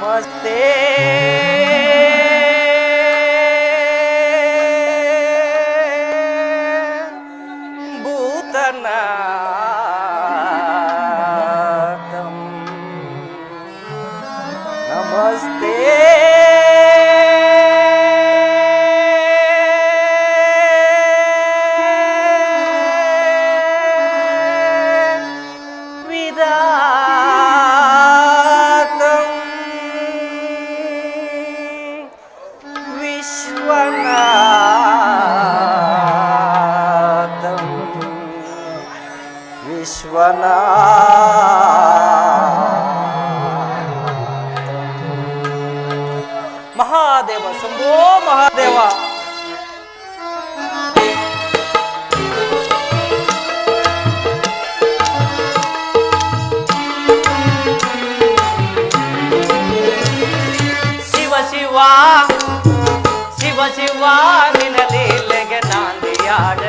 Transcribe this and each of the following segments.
você. Vishwanath Mahadeva ಶಂಭೋ ಮಹಾದೇವ ಶಿವ ಶಿವ ಶಿವ ಶಿವ ನಿನ ಲೀಲೆಗೆ ನಾಂದಿಯಾಡಲಿ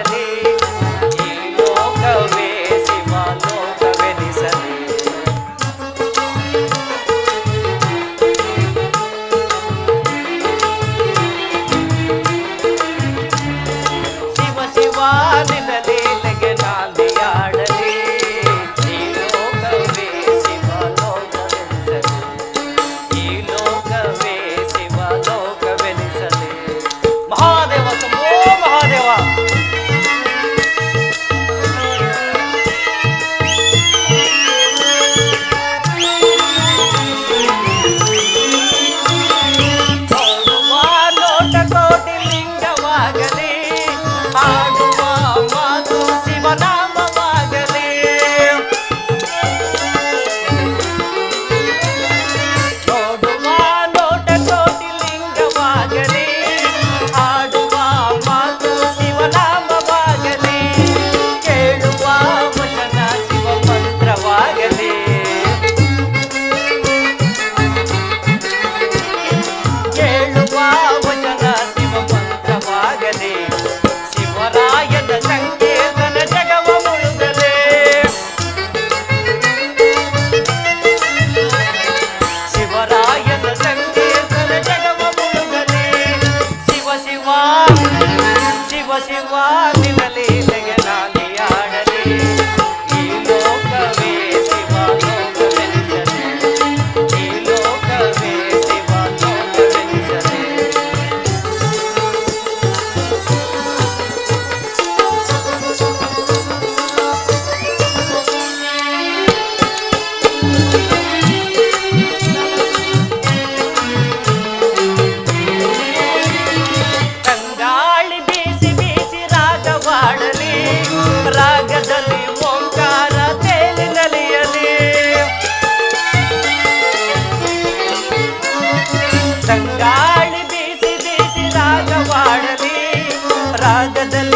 वाढली. रागदल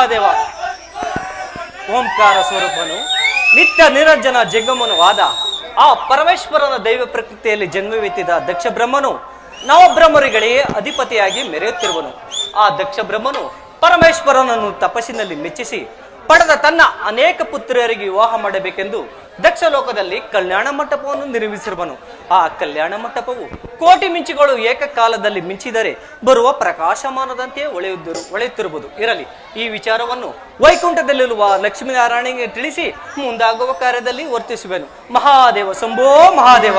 ಮಹಾದೇವ ಓಂಕಾರ ಸ್ವರೂಪನು ನಿತ್ಯ ನಿರಂಜನ ಜಂಗಮನು ಆದ ಆ ಪರಮೇಶ್ವರನ ದೈವ ಪ್ರಕೃತಿಯಲ್ಲಿ ಜನ್ಮವೆತ್ತಿದ ದಕ್ಷ ಬ್ರಹ್ಮನು ನವಬ್ರಹ್ಮರಿಗಳಿಗೆ ಅಧಿಪತಿಯಾಗಿ ಮೆರೆಯುತ್ತಿರುವನು. ಆ ದಕ್ಷ ಬ್ರಹ್ಮನು ಪರಮೇಶ್ವರನನ್ನು ತಪಸ್ಸಿನಲ್ಲಿ ಮೆಚ್ಚಿಸಿ ಪಡೆದ ತನ್ನ ಅನೇಕ ಪುತ್ರಿಯರಿಗೆ ವಿವಾಹ ಮಾಡಬೇಕೆಂದು ದಕ್ಷ ಲೋಕದಲ್ಲಿ ಕಲ್ಯಾಣ ಮಂಟಪವನ್ನು ನಿರ್ಮಿಸಿರುವನು. ಆ ಕಲ್ಯಾಣ ಮಂಟಪವು ಕೋಟಿ ಮಿಂಚುಗಳು ಏಕಕಾಲದಲ್ಲಿ ಮಿಂಚಿದರೆ ಬರುವ ಪ್ರಕಾಶಮಾನದಂತೆ ಒಳೆಯುದ್ದರು ಒಳೆಯುತ್ತಿರುವುದು. ಇರಲಿ, ಈ ವಿಚಾರವನ್ನು ವೈಕುಂಠದಲ್ಲಿರುವ ಲಕ್ಷ್ಮೀನಾರಾಯಣಿಗೆ ತಿಳಿಸಿ ಮುಂದಾಗುವ ಕಾರ್ಯದಲ್ಲಿ ವರ್ತಿಸುವೆನು. ಮಹಾದೇವ, ಸಂಭೋ ಮಹಾದೇವ!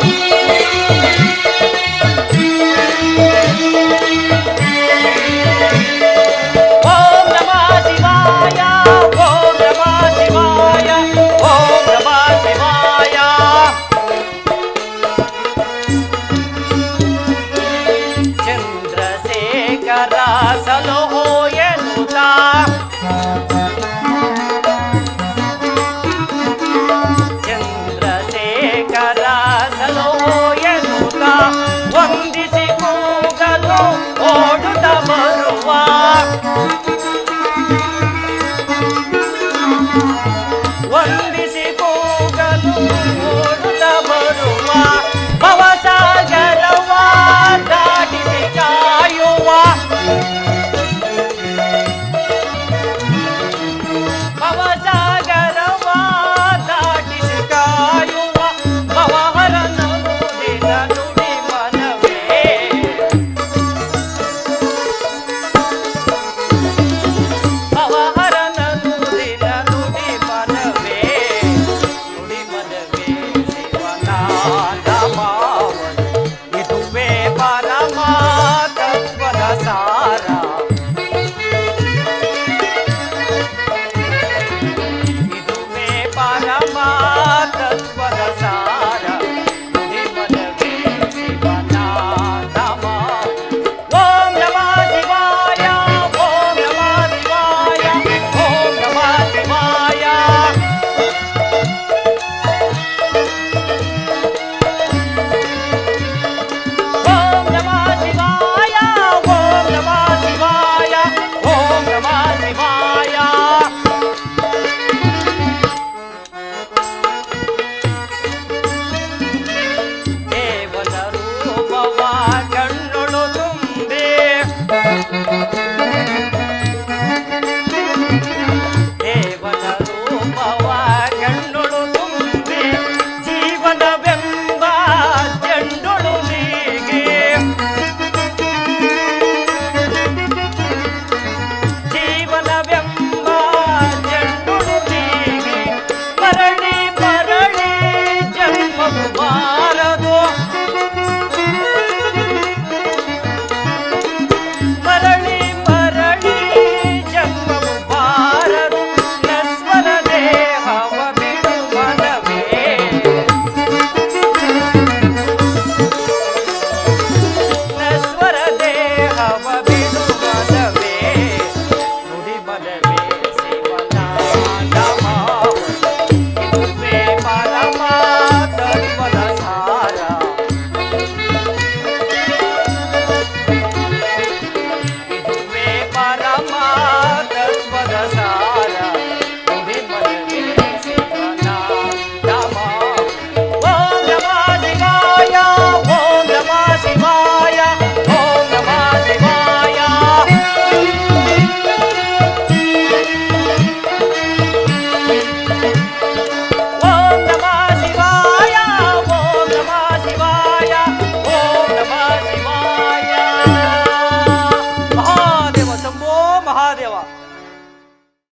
भगवान